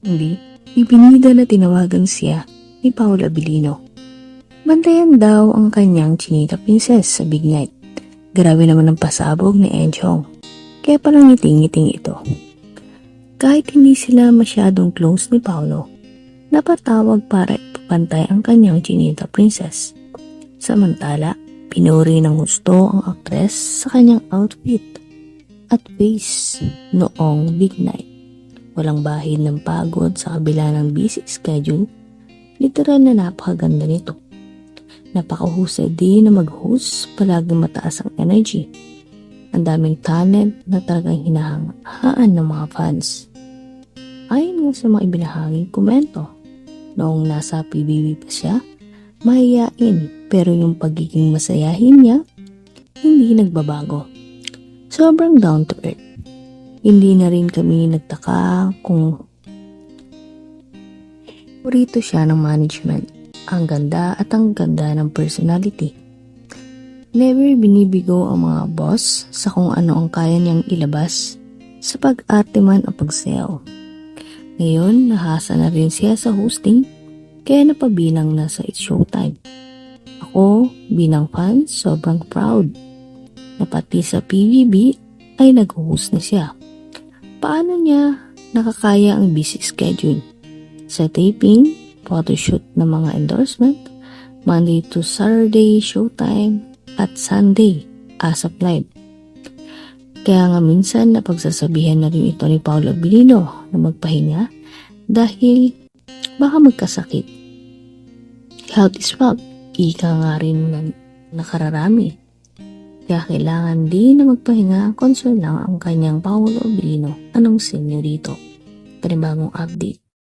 Hindi, ibinida na tinawagan siya ni Paolo Abilino. Bantayan daw ang kanyang chinita princess sa big night. Grabe naman ang pasabog ni Enchong. Kaya palang ngiting-ngiting ito. Kahit hindi sila masyadong close ni Paolo, napatawag para ipapantay ang kanyang chinita princess. Samantala, pinuri ng gusto ang aktres sa kanyang outfit at face noong big night. Walang bahid ng pagod sa kabila ng busy schedule, literal na napakaganda nito. Napakahusay din na mag-host, palaging mataas ang energy. Ang daming talent na talagang hinahangaan ng mga fans. Ayon nga sa mga ibinahaging komento, noong nasa PBB pa siya, mahiyain pero yung pagiging masayahin niya, hindi nagbabago. Sobrang down to earth. Hindi na rin kami nagtaka kung Purito siya ng management. Ang ganda at ang ganda ng personality. Never binibigo ang mga boss sa kung ano ang kaya niyang ilabas sa pag-arte man o pagsayaw. Ngayon, nahasa na rin siya sa hosting kaya napabilang na sa It's Showtime. Ako, bilang fan, sobrang proud na pati sa PBB ay nag-host na siya. Paano niya nakakaya ang busy schedule? Sa taping, photoshoot ng mga endorsement, Monday to Saturday showtime, at Sunday ASAP Live. Kaya nga minsan napagsasabihan na rin ito ni Paolo Abilino na magpahinga dahil baka magkasakit. Health is wealth. Ika nga rin ng nakararami. Kaya kailangan din na magpahinga, concern lang ang kanyang Paolo Abilino. Anong senyo dito? Panibagong update.